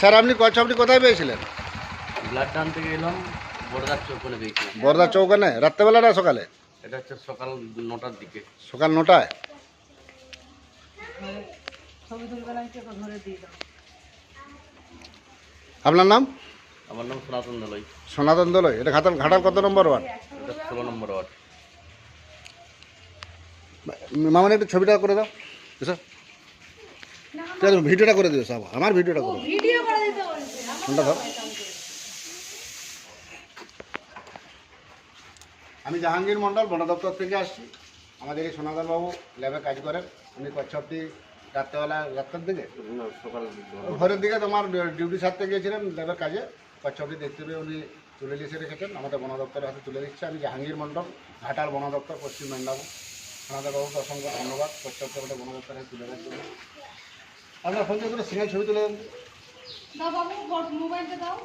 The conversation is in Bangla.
স্যার আপনি কচ্ছপটি কোথায় পেয়েছিলেন? ব্লাড বড়দার চৌকনে পেয়েছিলাম। বরদার চৌকানে? রাত্রেবেলা না সকালে? এটা হচ্ছে সকাল নটার দিকে। সকাল নটায়? আপনার নাম? আমার নাম সনাতন দলই। সনাতন দলই। এটা ঘাটাল ঘাটাল কত নম্বর ওয়ার্ড? এটা ষোলো নম্বর ওয়ার্ড। মামনি একটু ছবিটা করে দাও। স্যার। ঠিক আছে, ভিডিওটা করে দিও সব আমার ভিডিওটা করে ভিডিও করে দিতে বলছে ফোনটা ধর। আমি জাহাঙ্গীর মন্ডল বন দপ্তর থেকে আসছি। আমাদের এই সোনাদার বাবু ল্যাবে কাজ করেন। উনি কচ্ছপটি রাত্রেবেলা রাত্রের দিকে? সকাল ভোরের দিকে তোমার ডিউটি সারতে গিয়েছিলেন ল্যাবের কাজে। কচ্ছপটি দেখতে পেয়ে উনি তুলে লিখে রেখেছেন। আমাদের বন দপ্তরের হাতে তুলে দিচ্ছে। আমি জাহাঙ্গীর মন্ডল ঘাটাল বন দপ্তর পশ্চিম মেদিনীপুর। সোনাদার বাবুকে অসংখ্য ধন্যবাদ। কচ্ছপটা আমাদের বন দপ্তরে তুলে দেওয়ার জন্য। আপনার ফোন করে সিঙ্গেল ছবি তুলে দাও বাবু মোবাইলটা দাও।